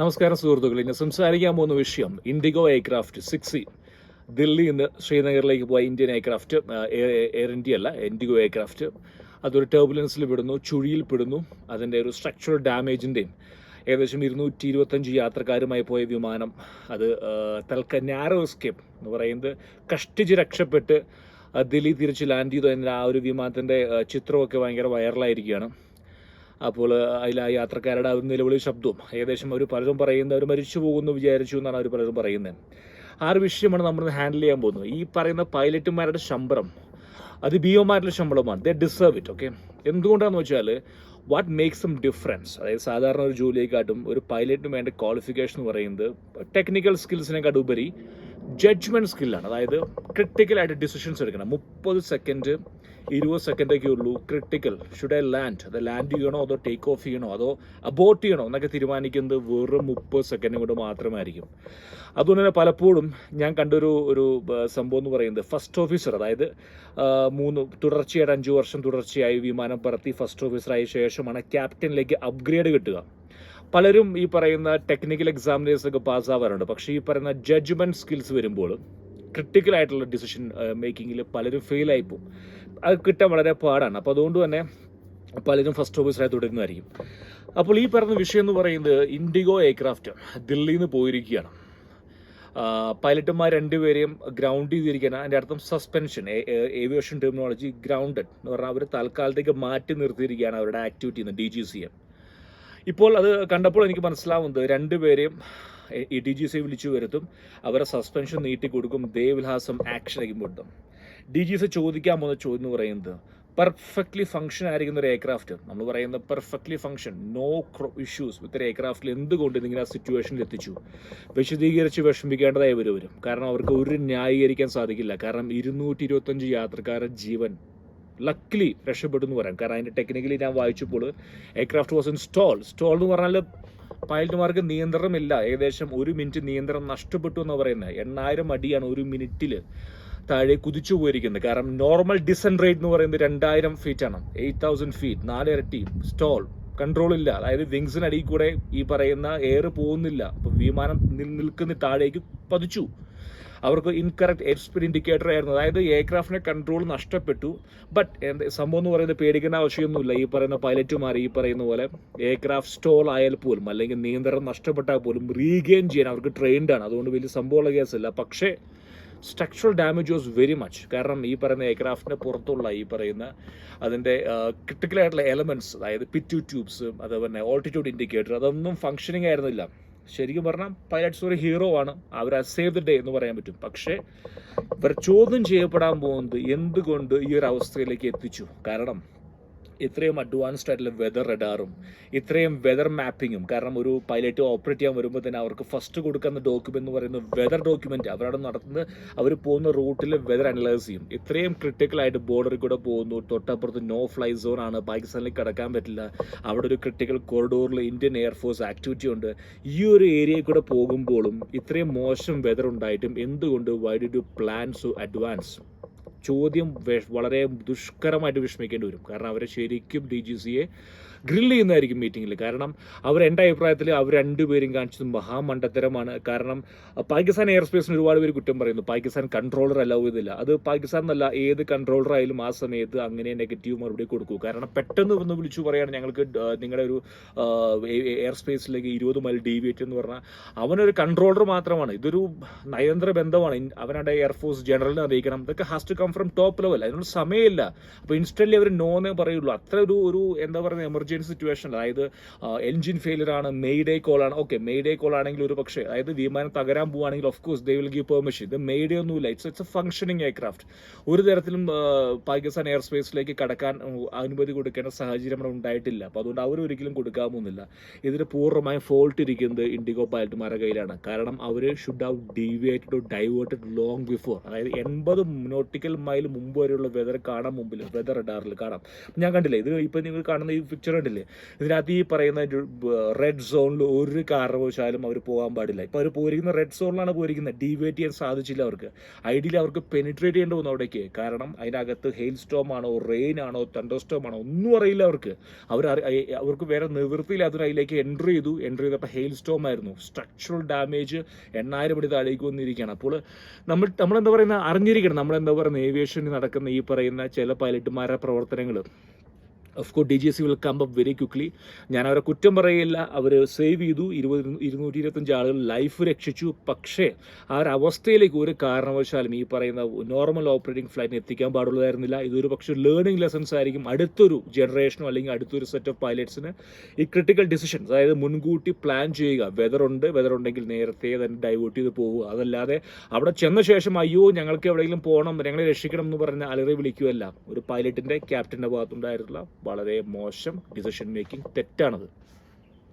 നമസ്കാരം സുഹൃത്തുക്കളെ. ഞാൻ സംസാരിക്കാൻ പോകുന്ന വിഷയം ഇൻഡിഗോ എയർക്രാഫ്റ്റ് സിക്സ് ദില്ലി നിന്ന് ശ്രീനഗറിലേക്ക് പോയ ഇന്ത്യൻ എയർക്രാഫ്റ്റ് എയർ ഇന്ത്യ അല്ല ഇൻഡിഗോ എയർക്രാഫ്റ്റ്. അതൊരു ടർബുലൻസിൽ പെടുന്നു ചുഴിയിൽ പെടുന്നു. അതിന്റെ ഒരു സ്ട്രക്ചറൽ ഡാമേജിന്റെയും ഏകദേശം ഇരുന്നൂറ്റി ഇരുപത്തഞ്ച് യാത്രക്കാരുമായി പോയ വിമാനം. അത് തൽക്ക നാരോ എസ്കേപ്പ് എന്ന് പറയുന്നത് കഷ്ടിച്ച് രക്ഷപ്പെട്ട് ദില്ലി തിരിച്ച് ലാൻഡ് ചെയ്തു. എന്ന ആ ഒരു വിമാനത്തിന്റെ ചിത്രമൊക്കെ ഭയങ്കര വൈറലായിരിക്കുകയാണ് അപ്പോൾ അതിൽ ആ യാത്രക്കാരുടെ ഒരു നിലവിളി ശബ്ദവും ഏകദേശം അവർ പലരും പറയുന്നത് അവർ മരിച്ചു പോകുന്നു വിചാരിച്ചു എന്നാണ് അവർ പലരും പറയുന്നത്. ആ ഒരു വിഷയമാണ് നമ്മൾ ഹാൻഡിൽ ചെയ്യാൻ പോകുന്നത്. ഈ പറയുന്ന പൈലറ്റുമാരുടെ ശമ്പളം അത് ബിഒമാരുടെ ശമ്പളമാണ്. ദേ ഡിസേർവ് ഇറ്റ് ഓക്കെ എന്തുകൊണ്ടാണെന്ന് വെച്ചാൽ വാട്ട് മേക്സ് എം ഡിഫറൻസ് അതായത് സാധാരണ ഒരു ജോലിയെക്കാട്ടും ഒരു പൈലറ്റിന് വേണ്ട ക്വാളിഫിക്കേഷൻ എന്ന് പറയുന്നത് ടെക്നിക്കൽ സ്കിൽസിനെക്കാട്ടും ഉപരി ജഡ്ജ്മെന്റ് സ്കില്ലാണ് അതായത് ക്രിട്ടിക്കലായിട്ട് ഡിസിഷൻസ് എടുക്കണം. മുപ്പത് സെക്കൻഡ് ഇരുപത് സെക്കൻഡൊക്കെ ഉള്ളൂ. ക്രിട്ടിക്കൽ ഷുഡ് ഐ ലാൻഡ് അത് ലാൻഡ് ചെയ്യണോ അതോ ടേക്ക് ഓഫ് ചെയ്യണോ? അതോ അബോട്ട് ചെയ്യണോ എന്നൊക്കെ തീരുമാനിക്കുന്നത് വെറും മുപ്പത് സെക്കൻഡ് കൊണ്ട് മാത്രമായിരിക്കും. അതുകൊണ്ട് തന്നെ പലപ്പോഴും ഞാൻ കണ്ടൊരു ഒരു സംഭവം എന്ന് പറയുന്നത് ഫസ്റ്റ് ഓഫീസർ അതായത് മൂന്ന് തുടർച്ചയായിട്ട് അഞ്ച് വർഷം തുടർച്ചയായി വിമാനം പറത്തി ഫസ്റ്റ് ഓഫീസറായ ശേഷമാണ് ക്യാപ്റ്റനിലേക്ക് അപ്ഗ്രേഡ് കിട്ടുക. പലരും ഈ പറയുന്ന ടെക്നിക്കൽ എക്സാമിനേഴ്സൊക്കെ പാസ്സാവാറുണ്ട് പക്ഷേ ഈ പറയുന്ന ജഡ്ജ്മെന്റ് സ്കിൽസ് വരുമ്പോൾ ക്രിട്ടിക്കൽ ആയിട്ടുള്ള ഡിസിഷൻ മേക്കിങ്ങിൽ പലരും ഫെയിൽ പോകും അത് കിട്ടാൻ വളരെ പാടാണ്. അപ്പോൾ അതുകൊണ്ട് തന്നെ പലരും ഫസ്റ്റ് ഓഫീസറായി തുടരുന്നതായിരിക്കും. അപ്പോൾ ഈ പറഞ്ഞ വിഷയം എന്ന് പറയുന്നത് ഇൻഡിഗോ എയർക്രാഫ്റ്റ് ദില്ലിയിൽ നിന്ന് പോയിരിക്കുകയാണ് പൈലറ്റുമാർ രണ്ടുപേരെയും ഗ്രൗണ്ട് ചെയ്തിരിക്കുകയാണ്. അതിന്റെ അർത്ഥം സസ്പെൻഷൻ ഏവിയേഷൻ ടെർമിനോളജി ഗ്രൗണ്ടഡ് എന്ന് പറഞ്ഞാൽ അവർ തൽക്കാലത്തേക്ക് മാറ്റി നിർത്തിയിരിക്കുകയാണ് അവരുടെ ആക്ടിവിറ്റി ഡി ജി സിയെ ഇപ്പോൾ അത് കണ്ടപ്പോൾ എനിക്ക് മനസ്സിലാവുന്നത് രണ്ടുപേരെയും ഇ ഡി ജി സി വിളിച്ചു വരുത്തും അവരെ സസ്പെൻഷൻ നീട്ടി കൊടുക്കും ദേ വിൽ സം ആക്ഷൻ അഗിൻബോട്ടും ഡി ജി സി ചോദിക്കാൻ പോകുന്ന ചോദ്യം എന്ന് പറയുന്നത് പെർഫെക്റ്റ്ലി ഫംഗ്ഷൻ ആയിരിക്കുന്ന ഒരു എയർക്രാഫ്റ്റ് നമ്മൾ പറയുന്ന perfectly function no issues with ഒരു എയർക്രാഫ്റ്റിൽ എന്തുകൊണ്ട് നിങ്ങൾ ആ സിറ്റുവേഷനിൽ എത്തിച്ചു? വിശദീകരിച്ച് വിഷമിക്കേണ്ടതായി വരും കാരണം അവർക്ക് ഒരു ന്യായീകരിക്കാൻ സാധിക്കില്ല. കാരണം ഇരുന്നൂറ്റി ഇരുപത്തഞ്ച് യാത്രക്കാരുടെ ജീവൻ ലക്കിലി രക്ഷപ്പെട്ടു എന്ന് പറയാം. കാരണം അതിന്റെ ടെക്നിക്കലി ഞാൻ വായിച്ചപ്പോൾ aircraft was in stall stall എന്ന് പറഞ്ഞാൽ പൈലറ്റുമാർക്ക് നിയന്ത്രണമില്ല. ഏകദേശം ഒരു മിനിറ്റ് നിയന്ത്രണം നഷ്ടപ്പെട്ടു എന്ന് പറയുന്നത് എണ്ണായിരം അടിയാണ് ഒരു മിനിറ്റിൽ താഴെ കുതിച്ചു പോയിരിക്കുന്നത്. കാരണം നോർമൽ ഡിസൻ റേറ്റ് എന്ന് പറയുന്നത് രണ്ടായിരം ഫീറ്റ് ആണ്. എയ്റ്റ് തൗസൻഡ് ഫീറ്റ് നാലിരട്ടി സ്റ്റോൾ കൺട്രോൾ ഇല്ല. അതായത് വിങ്സിനടിയിൽ കൂടെ ഈ പറയുന്ന എയർ പോകുന്നില്ല. അപ്പോൾ വിമാനം നിൽ- നിൽക്കുന്ന താഴേക്ക് പതിച്ചു. അവർക്ക് ഇൻകറക്റ്റ് എയർ സ്പീഡ് ഇൻഡിക്കേറ്റർ ആയിരുന്നു. അതായത് എയർക്രാഫ്റ്റിന്റെ കൺട്രോൾ നഷ്ടപ്പെട്ടു. ബട്ട് എന്ത് സംഭവം എന്ന് പറയുന്നത് പേടിക്കേണ്ട ആവശ്യമൊന്നുമില്ല. ഈ പറയുന്ന പൈലറ്റുമാർ ഈ പറയുന്ന പോലെ എയർക്രാഫ്റ്റ് സ്റ്റോൾ ആയാൽ പോലും അല്ലെങ്കിൽ നിയന്ത്രണം നഷ്ടപ്പെട്ടാൽ പോലും റീഗെയിൻ ചെയ്യാൻ അവർക്ക് ട്രെയിൻഡ് ആണ്. അതുകൊണ്ട് വലിയ സംഭവമുള്ള കേസല്ല പക്ഷേ structural damage was very much കാരണം ഈ പറയുന്ന എയർക്രാഫ്റ്റിന് പുറത്തുള്ള ഈ പറയുന്ന അതിന്റെ ക്രിട്ടിക്കൽ ആയിട്ടുള്ള എലമെന്റ്സ് അതായത് പിറ്റു ട്യൂബ്സ് അതുപോലെ ഓൾട്ടിറ്റ്യൂഡ് ഇൻഡിക്കേറ്റർ അതൊന്നും ഫങ്ഷനിങ് ആയിരുന്നില്ല. ശരിക്കും പറഞ്ഞാൽ പൈലറ്റ്സ് ഒരു ഹീറോ ആണ്. അവർ സേവ് ദ ഡേ എന്ന് പറയാൻ പറ്റും. പക്ഷേ ഇവർ ചോദ്യം ചെയ്യപ്പെടാൻ പോകുന്നത് എന്തുകൊണ്ട് ഈ ഒരു അവസ്ഥയിലേക്ക് എത്തിച്ചു? കാരണം ഇത്രയും അഡ്വാൻസ്ഡ് ആയിട്ടുള്ള വെതർ റഡാറും ഇത്രയും വെതർ മാപ്പിങ്ങും കാരണം ഒരു പൈലറ്റ് ഓപ്പറേറ്റ് ചെയ്യാൻ വരുമ്പോൾ തന്നെ അവർക്ക് ഫസ്റ്റ് കൊടുക്കുന്ന ഡോക്യുമെന്റ് എന്ന് പറയുന്നത് വെതർ ഡോക്യുമെന്റ് അവരവിടെ നടത്തുന്നത് അവർ പോകുന്ന റൂട്ടിൽ വെതർ അനലൈസ് ചെയ്യും. ഇത്രയും ക്രിട്ടിക്കൽ ആയിട്ട് ബോർഡറിൽ കൂടെ പോകുന്നു. തൊട്ടപ്പുറത്ത് നോ ഫ്ലൈ സോൺ ആണ്. പാകിസ്ഥാനിലേക്ക് കടക്കാൻ പറ്റില്ല. അവിടെ ഒരു ക്രിട്ടിക്കൽ കോറിഡോറിൽ ഇന്ത്യൻ എയർഫോഴ്സ് ആക്ടിവിറ്റി ഉണ്ട്. ഈ ഒരു ഏരിയയിൽ കൂടെ പോകുമ്പോഴും ഇത്രയും മോശം വെതർ ഉണ്ടായിട്ടും എന്തുകൊണ്ട് why do plan so advance ചോദ്യം വളരെ ദുഷ്കരമായിട്ട് വിഷമിക്കേണ്ടി വരും. കാരണം അവരെ ശരിക്കും ഡി ജി സിയെ ഗ്രില്ല് ചെയ്യുന്നതായിരിക്കും മീറ്റിങ്ങിൽ കാരണം അവർ എന്റെ അഭിപ്രായത്തിൽ അവർ രണ്ടുപേരും കാണിച്ചത് മഹാമണ്ടത്തരമാണ്. കാരണം പാകിസ്ഥാൻ എയർ സ്പേസിന് ഒരുപാട് പേര് കുറ്റം പറയുന്നു. പാകിസ്ഥാൻ കൺട്രോളർ അലൗ ചെയ്തില്ല. അത് പാകിസ്ഥാൻ എന്നല്ല ഏത് കൺട്രോളർ ആയാലും ആ സമയത്ത് അങ്ങനെ നെഗറ്റീവ് മറുപടി കൊടുക്കൂ. കാരണം പെട്ടെന്ന് ഒന്ന് വിളിച്ചു പറയുകയാണ് ഞങ്ങൾക്ക് നിങ്ങളുടെ ഒരു എയർ സ്പേസിലേക്ക് ഇരുപത് മൈൽ ഡീവിയേറ്റ് എന്ന് പറഞ്ഞാൽ അവനൊരു കൺട്രോളർ മാത്രമാണ്. ഇതൊരു നയതന്ത്ര ബന്ധമാണ്. അവനവിടെ എയർഫോഴ്സ് ജനറലിനെ അറിയിക്കണം. ഇതൊക്കെ has to come from top level അതിനുള്ള സമയമില്ല. അപ്പോൾ ഇൻസ്റ്റന്റ് അവർ നോ എന്നേ പറയുള്ളൂ. അത്ര ഒരു ഒരു എന്താ പറയുക എമർജൻസി സിറ്റുവേഷൻ അതായത് എൻജിൻ ഫെയിലിയർ ആണ് മെയ്ഡേ കോൾ ആണ്. ഓക്കെ മെയ്ഡേ കോൾ ആണെങ്കിൽ ഒരു പക്ഷേ അതായത് വിമാനം തകരാൻ പോവുകയാണെങ്കിൽ of course they will give permission ഇത് മെയ്ഡേ ഒന്നുമില്ല. It's it's a functioning aircraft ഒരു തരത്തിലും പാകിസ്ഥാൻ എയർ സ്പേസിലേക്ക് കടക്കാൻ അനുമതി കൊടുക്കേണ്ട സാഹചര്യം അവിടെ ഉണ്ടായിട്ടില്ല. അപ്പോൾ അതുകൊണ്ട് അവരൊരിക്കലും കൊടുക്കാൻ പോകുന്നില്ല ഇതിന് പൂർണമായും ഫോൾട്ട് ഇരിക്കുന്നത് ഇൻഡിഗോ പൈലറ്റുമാരുടെ കയ്യിലാണ്. കാരണം അവർ should have deviated diverted long before അതായത് എൺപത് നോട്ടിക്കൽ മൈൽ മുമ്പ് വരെയുള്ള വെതർ കാണാൻ മുമ്പിൽ വെതർ റഡാറിൽ കാണാം. ഞാൻ കണ്ടില്ല ഇത് ഇപ്പം നിങ്ങൾ കാണുന്ന ഈ പിക്ചർ കണ്ടില്ലേ? ഇതിനകത്ത് ഈ പറയുന്ന റെഡ് സോണിൽ ഒരു കാരണവശാലും അവർ പോകാൻ പാടില്ല. ഇപ്പോൾ അവർ പോയിരിക്കുന്ന റെഡ് സോണിലാണ് പോയിരിക്കുന്നത്. ഡീവേറ്റ് ചെയ്യാൻ സാധിച്ചില്ല അവർക്ക്. ഐഡിയലി അവർക്ക് പെനിട്രേറ്റ് ചെയ്യേണ്ടി വന്നു അവിടേക്ക്. കാരണം അതിനകത്ത് ഹെയിൽ സ്റ്റോം ആണോ റെയിൻ ആണോ തണ്ടർസ്റ്റോം ആണോ ഒന്നും അറിയില്ല അവർക്ക്. അവർ അവർക്ക് വേറെ നിവൃത്തിയില്ലാത്തവർ അതിലേക്ക് എൻട്രി ചെയ്തു. എൻട്രി ചെയ്തപ്പോൾ ഹെയിൽ സ്റ്റോം ആയിരുന്നു. സ്ട്രക്ചറൽ ഡാമേജ് എണ്ണായിരം അടി താഴേക്ക് വന്നിരിക്കുകയാണ്. അപ്പോൾ നമ്മൾ നമ്മളെന്താ പറയുന്ന അറിഞ്ഞിരിക്കണം. നമ്മളെന്താ പറയുന്ന ഏവിയേഷനിൽ നടക്കുന്ന ഈ പറയുന്ന ചില പൈലറ്റുമാരുടെ പ്രവർത്തനങ്ങൾ of course D G C will come up very quickly ഞാൻ അവരെ കുറ്റം പറയില്ല അവർ സേവ് ചെയ്തു. ഇരുപത് ഇരുന്നൂറ്റി ഇരുപത്തഞ്ച് ആളുകൾ ലൈഫ് രക്ഷിച്ചു. പക്ഷേ ആ ഒരു അവസ്ഥയിലേക്ക് ഒരു കാരണവശാലും ഈ പറയുന്ന നോർമൽ ഓപ്പറേറ്റിംഗ് ഫ്ലൈറ്റിന് എത്തിക്കാൻ പാടുള്ളതായിരുന്നില്ല. ഇതൊരു പക്ഷേ ലേണിംഗ് ലെസൺസ് ആയിരിക്കും. അടുത്തൊരു ജനറേഷനോ അല്ലെങ്കിൽ അടുത്തൊരു സെറ്റ് ഓഫ് പൈലറ്റ്സിന് ഈ ക്രിട്ടിക്കൽ ഡിസിഷൻ അതായത് മുൻകൂട്ടി പ്ലാൻ ചെയ്യുക. വെതർ ഉണ്ട്. വെതർ ഉണ്ടെങ്കിൽ നേരത്തെ തന്നെ ഡൈവേർട്ട് ചെയ്ത് പോവുക. അതല്ലാതെ അവിടെ ചെന്ന ശേഷം അയ്യോ ഞങ്ങൾക്ക് എവിടെയെങ്കിലും പോകണം ഞങ്ങളെ രക്ഷിക്കണം എന്ന് പറഞ്ഞ് അലറി വിളിക്കുകയല്ല. ഒരു പൈലറ്റിന്റെ ക്യാപ്റ്റന്റെ ഭാഗത്തുണ്ടായിട്ടുള്ള വളരെ മോശം ഡിസിഷൻ മേക്കിംഗ് തെറ്റാണത്.